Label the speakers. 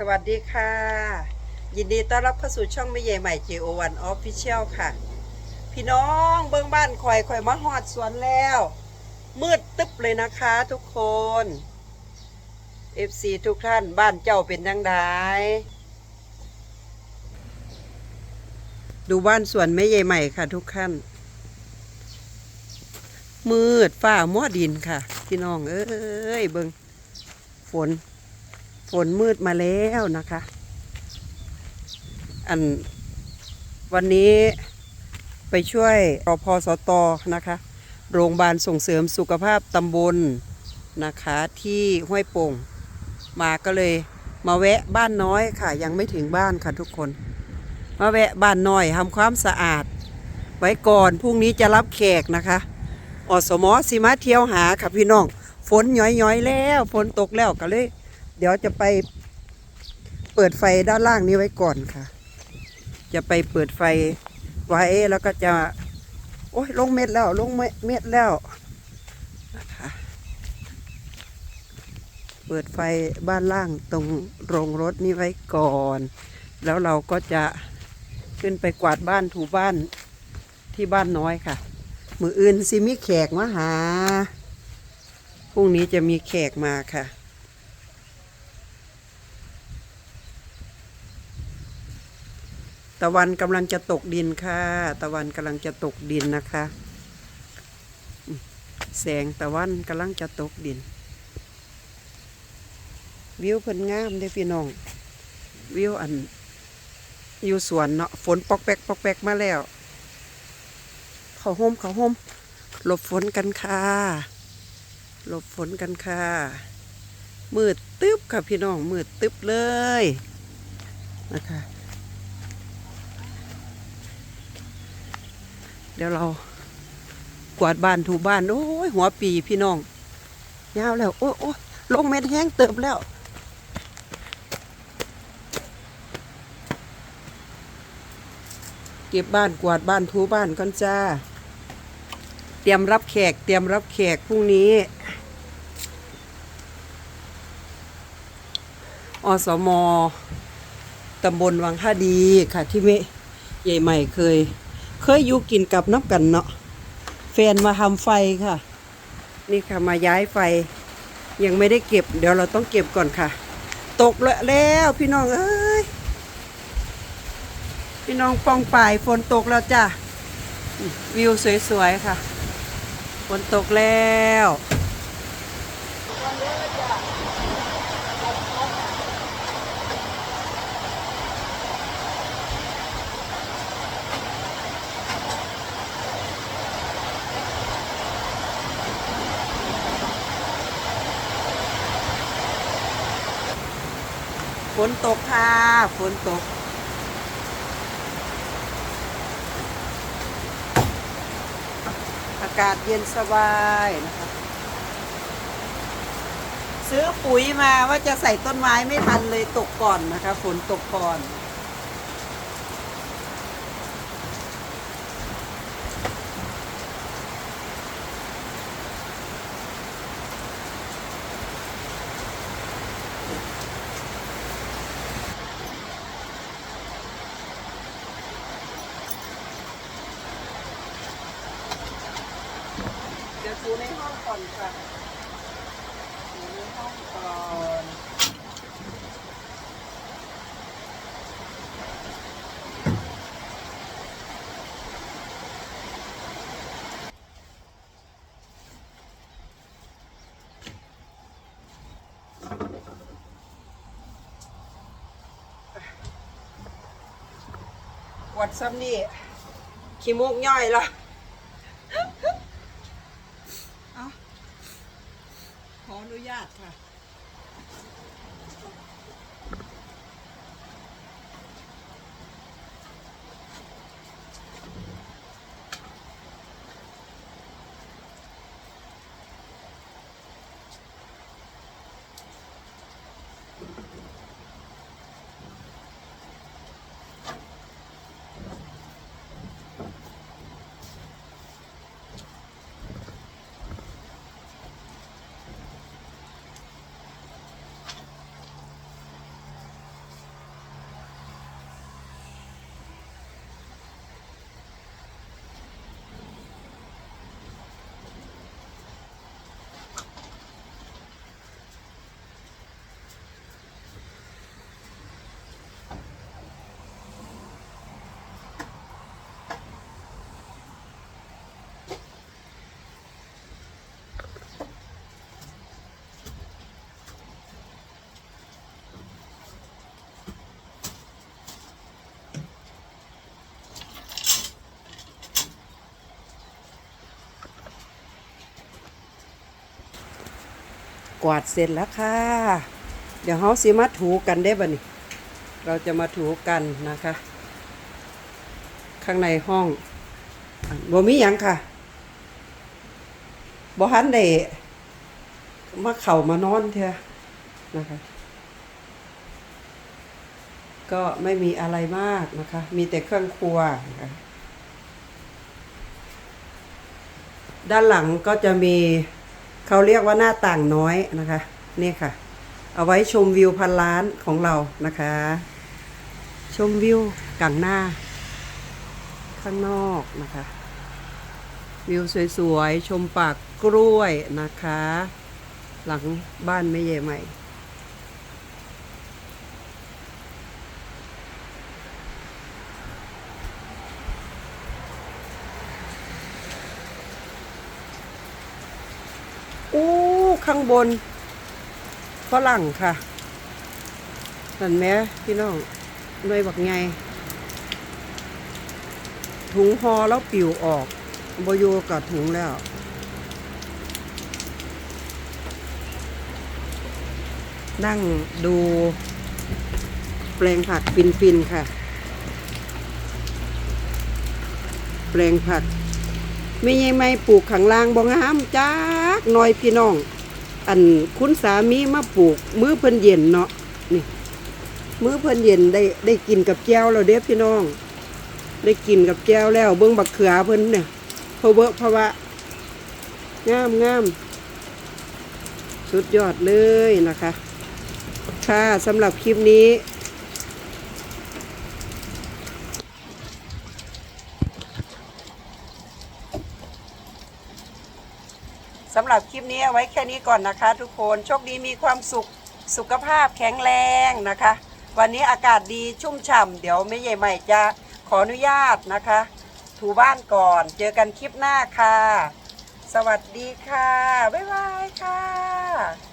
Speaker 1: สวัสดีค่ะ ยินดีต้อนรับเข้าสู่ช่องไม่ใหญ่ใหม่ JO1 Official ค่ะ พี่น้องเบื้องบ้านคอยคอยมาหอดสวนแล้ว มืดตึ๊บเลยนะคะทุกคน FC ทุกท่านบ้านเจ้าเป็นยังไงดูบ้านสวนไม่ใหญ่ใหม่ค่ะทุกท่าน มืดฝ้ามัวดินค่ะ พี่น้องเอ้ยเบิงฝน ฝนมืดมาแล้วนะคะ อันวันนี้ไปช่วยรพสตนะคะ โรงพยาบาลส่งเสริมสุขภาพตำบลนะคะที่ห้วยโป่ง มาก็เลยมาแวะบ้านน้อยค่ะ ยังไม่ถึงบ้านค่ะทุกคน มาแวะบ้านน้อยทำความสะอาด ไว้ก่อนพรุ่งนี้จะรับแขกนะคะอสมอสิมาเที่ยวหาค่ะพี่น้อง ฝนย้อยๆแล้ว ฝนตกแล้วก็เลย เดี๋ยวจะไปเปิดไฟด้านล่างนี้ไว้ก่อนค่ะ จะไปเปิดไฟไว้แล้วก็จะ โอ้ยลงเม็ดแล้ว ลงเม็ดเม็ดแล้วนะคะเปิดไฟบ้านล่างตรงโรงรถนี้ไว้ก่อน แล้วเราก็จะขึ้นไปกวาดบ้านถูบ้านที่บ้านน้อยค่ะ มืออื่นสิมีแขกมาหา พรุ่งนี้จะมีแขกมาค่ะ ตะวันกำลังจะตกดินค่ะ ตะวันกำลังจะตกดินนะคะ แสงตะวันกำลังจะตกดิน วิวเพิ่นงามเด้พี่น้อง วิวอัน อยู่สวนเนาะฝนปอกแป๊กปอกแป๊กมาแล้ว เขาห่มเขาห่มหลบฝนกันค่ะหลบฝนกันค่ะมืดตึ๊บค่ะพี่น้องมืดตึ๊บเลยนะคะ เดี๋ยวเรากวาดบ้านถูบ้านโอ้ยหัวปีพี่น้องยาวแล้วโอ้ยโอ้ยลงเม็ดแห้งเติบแล้วเก็บบ้านกวาดบ้านถูบ้านก่อนจ้า เตรียมรับแขก เตรียมรับแขกพรุ่งนี้อสมตำบลวังท่าดีค่ะที่เมใหญ่ใหม่เคย เคยอยู่กินกับน้ำกันเนาะแฟนมาทำไฟค่ะ นี่ค่ะมาย้ายไฟ ยังไม่ได้เก็บ เดี๋ยวเราต้องเก็บก่อนค่ะ ตกแล้วพี่น้องเอ้ยพี่น้องปองป่ายฝนตกแล้วจ้ะวิวสวยๆค่ะฝนตกแล้ว ฝนตกค่ะฝนตก อากาศเย็นสบายนะคะ ซื้อปุ๋ยมาว่าจะใส่ต้นไม้ไม่ทันเลยตกก่อนนะคะ ฝนตกก่อน เดี๋ยวถูในห้ อนค่ะถูในห้องก่อนวัดซ้ำนี่ขี้มูกย่อยละ เอาขออนุญาต ค่ะ กวาดเสร็จแล้วค่ะ เดี๋ยวเขาสิมาถูกันได้บ่นี่ เราจะมาถูกันนะคะ ข้างในห้องบ่มีหยังค่ะบ่หันได้มาเข่ามานอนเถอะนะคะ ก็ไม่มีอะไรมากนะคะ มีแต่เครื่องครัวนะคะด้านหลังก็จะมี เขาเรียกว่าหน้าต่างน้อยนะคะ นี่ค่ะ เอาไว้ชมวิวพันล้านของเรานะคะ ชมวิวกลางหน้า ข้างนอกนะคะ วิวสวยๆ ชมปากกล้วยนะคะ หลังบ้านไม่เย่ใหม่ อู้ ข้างบนฝรั่งค่ะนั่นแหม่พี่น้องหน่วยบักไงถุงหอแล้วปิวออกบอยู่กับถุงแล้วนั่งดูแปลงผักฟินๆค่ะ แปลงผัก ไม่ใช่ไม่ปลูกข้างล่างบ่งามจักหน้อยพี่น้อง อันคุณสามีมาปลูก มื้อเพิ่นเย็นเนาะนี่ มื้อเพิ่นเย็นได้ได้กินกับแก้วแล้วเด้อพี่น้อง ได้กินกับแก้วแล้ว เบิ่งบักเขือเพิ่นเนี่ยเพราเบอร์พราะว่างามงามสุดยอดเลยนะคะ ค่ะสำหรับคลิปนี้ สำหรับคลิปนี้เอาไว้แค่นี้ก่อนนะคะ ทุกคนโชคดีมีความสุขสุขภาพแข็งแรงนะคะ วันนี้อากาศดีชุ่มฉ่ำเดี๋ยวไม่ใหญ่ใหม่จะขออนุญาตนะคะ ถูบ้านก่อนเจอกันคลิปหน้าค่ะ สวัสดีค่ะ บ๊ายบายค่ะ